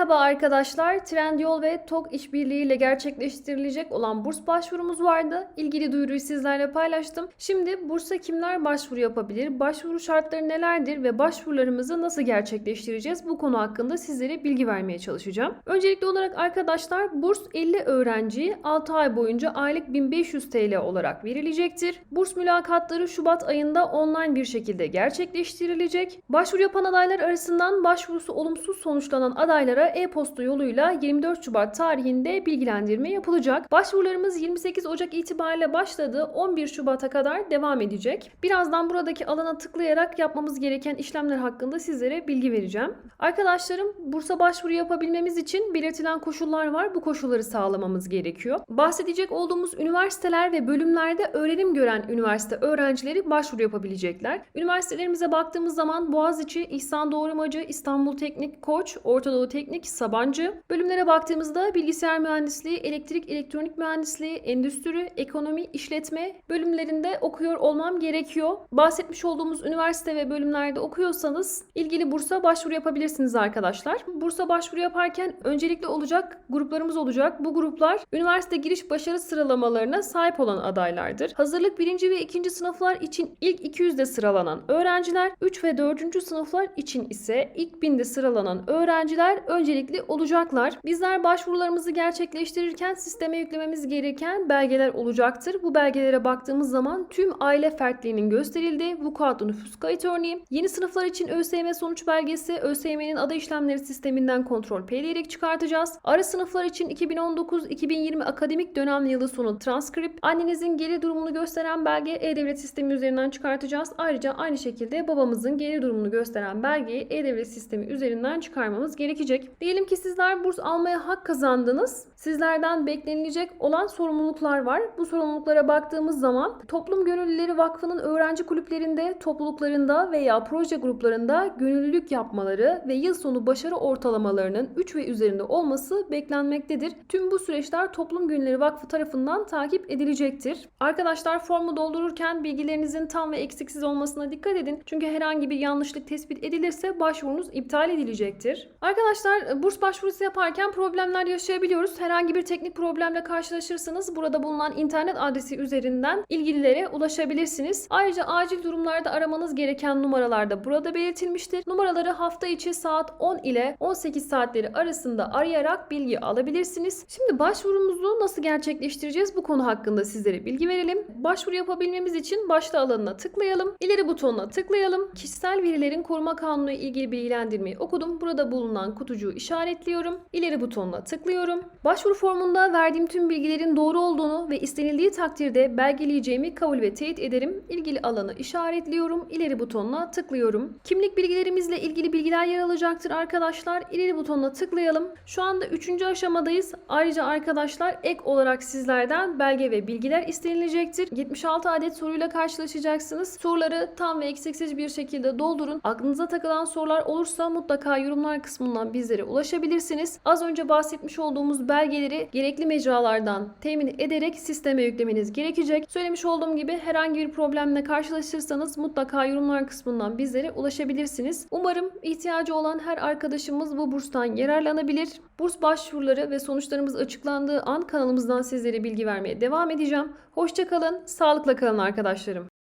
Merhaba arkadaşlar. Trendyol ve TOK işbirliğiyle gerçekleştirilecek olan burs başvurumuz vardı. İlgili duyuruyu sizlerle paylaştım. Şimdi bursa kimler başvuru yapabilir? Başvuru şartları nelerdir ve başvurularımızı nasıl gerçekleştireceğiz? Bu konu hakkında sizlere bilgi vermeye çalışacağım. Öncelikli olarak arkadaşlar burs 50 öğrenciye 6 ay boyunca aylık 1500 TL olarak verilecektir. Burs mülakatları Şubat ayında online bir şekilde gerçekleştirilecek. Başvuru yapan adaylar arasından başvurusu olumsuz sonuçlanan adaylara e-posta yoluyla 24 Şubat tarihinde bilgilendirme yapılacak. Başvurularımız 28 Ocak itibariyle başladı. 11 Şubat'a kadar devam edecek. Birazdan buradaki alana tıklayarak yapmamız gereken işlemler hakkında sizlere bilgi vereceğim. Arkadaşlarım bursa başvuru yapabilmemiz için belirtilen koşullar var. Bu koşulları sağlamamız gerekiyor. Bahsedecek olduğumuz üniversiteler ve bölümlerde öğrenim gören üniversite öğrencileri başvuru yapabilecekler. Üniversitelerimize baktığımız zaman Boğaziçi, İhsan Doğrumacı, İstanbul Teknik, Koç, Orta Doğu Teknik, Sabancı. Bölümlere baktığımızda bilgisayar mühendisliği, elektrik, elektronik mühendisliği, endüstri, ekonomi, işletme bölümlerinde okuyor olmam gerekiyor. Bahsetmiş olduğumuz üniversite ve bölümlerde okuyorsanız ilgili bursa başvuru yapabilirsiniz arkadaşlar. Bursa başvuru yaparken öncelikli olacak gruplarımız olacak. Bu gruplar üniversite giriş başarı sıralamalarına sahip olan adaylardır. Hazırlık 1. ve 2. sınıflar için ilk 200'de sıralanan öğrenciler, 3 ve 4. sınıflar için ise ilk 1000'de sıralanan öğrenciler öncelikli olacaklar. Bizler başvurularımızı gerçekleştirirken sisteme yüklememiz gereken belgeler olacaktır. Bu belgelere baktığımız zaman tüm aile fertliğinin gösterildiği vukuatlı nüfus kayıt örneği, yeni sınıflar için ÖSYM sonuç belgesi, ÖSYM'nin ada işlemleri sisteminden kontrol P diyerek çıkartacağız. Ara sınıflar için 2019-2020 akademik dönem yılı sonu transkript, annenizin geri durumunu gösteren belge E-Devlet sistemi üzerinden çıkartacağız. Ayrıca aynı şekilde babamızın geri durumunu gösteren belgeyi E-Devlet sistemi üzerinden çıkarmamız gerekecek. Diyelim ki sizler burs almaya hak kazandınız. Sizlerden beklenilecek olan sorumluluklar var. Bu sorumluluklara baktığımız zaman Toplum Gönüllüleri Vakfı'nın öğrenci kulüplerinde, topluluklarında veya proje gruplarında gönüllülük yapmaları ve yıl sonu başarı ortalamalarının 3 ve üzerinde olması beklenmektedir. Tüm bu süreçler Toplum Gönüllüleri Vakfı tarafından takip edilecektir. Arkadaşlar formu doldururken bilgilerinizin tam ve eksiksiz olmasına dikkat edin. Çünkü herhangi bir yanlışlık tespit edilirse başvurunuz iptal edilecektir. Arkadaşlar burs başvurusu yaparken problemler yaşayabiliyoruz. Herhangi bir teknik problemle karşılaşırsanız burada bulunan internet adresi üzerinden ilgililere ulaşabilirsiniz. Ayrıca acil durumlarda aramanız gereken numaralar da burada belirtilmiştir. Numaraları hafta içi saat 10 ile 18 saatleri arasında arayarak bilgi alabilirsiniz. Şimdi başvurumuzu nasıl gerçekleştireceğiz bu konu hakkında sizlere bilgi verelim. Başvuru yapabilmemiz için başta alanına tıklayalım. İleri butonuna tıklayalım. Kişisel verilerin koruma kanunu ilgili bilgilendirmeyi okudum. Burada bulunan kutucuğu işaretliyorum. İleri butonuna tıklıyorum. Başvuru formunda verdiğim tüm bilgilerin doğru olduğunu ve istenildiği takdirde belgeleyeceğimi kabul ve teyit ederim. İlgili alanı işaretliyorum. İleri butonuna tıklıyorum. Kimlik bilgilerimizle ilgili bilgiler yer alacaktır arkadaşlar. İleri butonuna tıklayalım. Şu anda 3. aşamadayız. Ayrıca arkadaşlar ek olarak sizlerden belge ve bilgiler istenilecektir. 76 adet soruyla karşılaşacaksınız. Soruları tam ve eksiksiz bir şekilde doldurun. Aklınıza takılan sorular olursa mutlaka yorumlar kısmından bizlere ulaşabilirsiniz. Az önce bahsetmiş olduğumuz belgeleri gerekli mecralardan temin ederek sisteme yüklemeniz gerekecek. Söylemiş olduğum gibi herhangi bir problemle karşılaşırsanız mutlaka yorumlar kısmından bizlere ulaşabilirsiniz. Umarım ihtiyacı olan her arkadaşımız bu burstan yararlanabilir. Burs başvuruları ve sonuçlarımız açıklandığı an kanalımızdan sizlere bilgi vermeye devam edeceğim. Hoşçakalın, sağlıkla kalın arkadaşlarım.